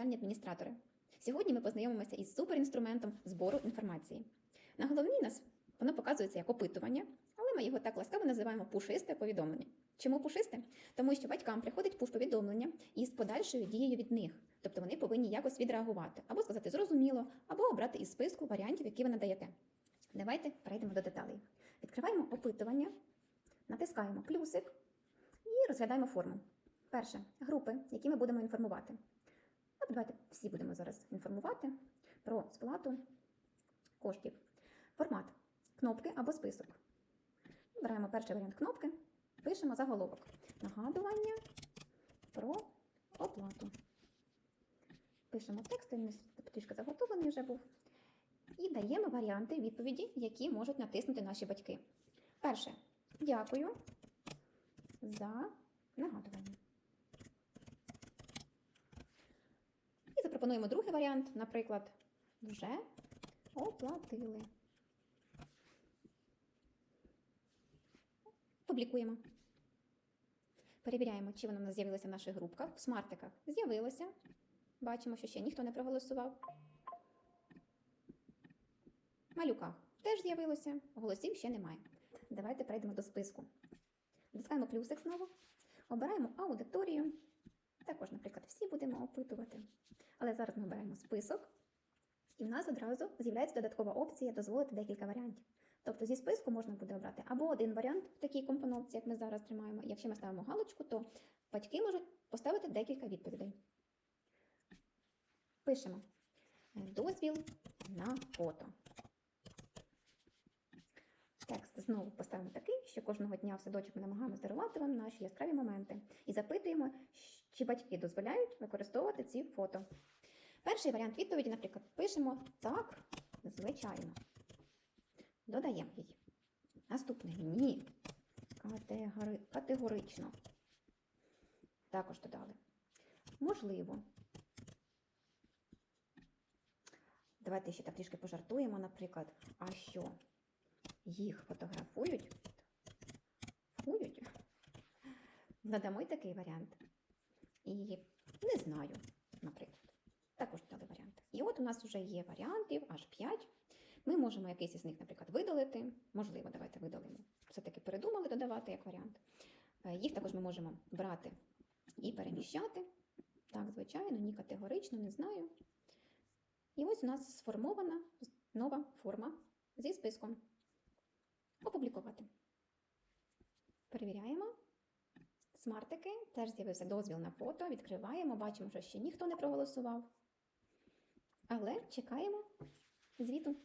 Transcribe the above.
вітальні адміністратори. Сьогодні ми познайомимося із суперінструментом збору інформації. На головній нас воно показується як опитування, але ми його так ласкаво називаємо пушисте повідомлення. Чому пушисте? Тому що батькам приходить пуш-повідомлення із подальшою дією від них. Тобто вони повинні якось відреагувати, або сказати зрозуміло, або обрати із списку варіантів, які ви надаєте. Давайте перейдемо до деталей. Відкриваємо опитування, натискаємо плюсик і розглядаємо форму. Перше групи, які ми будемо інформувати. Давайте всі будемо зараз інформувати про сплату коштів. Формат кнопки або список. Вибираємо перший варіант кнопки, пишемо заголовок. Нагадування про оплату. Пишемо текст, він трішки заготовлений вже був. І даємо варіанти відповіді, які можуть натиснути наші батьки. Перше. Дякую за нагадування. І запропонуємо другий варіант, наприклад, вже оплатили. Публікуємо. Перевіряємо, чи воно в нас з'явилося в наших групках. В смартиках з'явилося. Бачимо, що ще ніхто не проголосував. Малюках теж з'явилося, голосів ще немає. Давайте перейдемо до списку. Натискаємо плюсик знову, обираємо аудиторію. Також, наприклад, всі будемо опитувати. Але зараз ми обираємо список, і в нас одразу з'являється додаткова опція дозволити декілька варіантів. Тобто зі списку можна буде обрати або один варіант в такій компоновці, як ми зараз тримаємо. Якщо ми ставимо галочку, то батьки можуть поставити декілька відповідей. Пишемо дозвіл на фото. Текст знову поставимо такий, що кожного дня в садочок ми намагаємося дарувати вам наші яскраві моменти і запитуємо, чи батьки дозволяють використовувати ці фото. Перший варіант відповіді, наприклад, пишемо так, звичайно. Додаємо її. Наступне ні. Категори... Категорично. Також додали. Можливо. Давайте ще так трішки пожартуємо, наприклад, а що? Їх фотографують? Фують? Надамо й такий варіант. І не знаю, наприклад. Також дали варіанти. І от у нас вже є варіантів, аж 5. Ми можемо якийсь із них, наприклад, видалити. Можливо, давайте видалимо. Все-таки передумали додавати як варіант. Е, Їх також ми можемо брати і переміщати. Так, звичайно, ні категорично, не знаю. І ось у нас сформована нова форма зі списком. Опублікувати. Перевіряємо. Смартики. Теж з'явився дозвіл на фото. Відкриваємо, бачимо, що ще ніхто не проголосував. Але чекаємо звіту.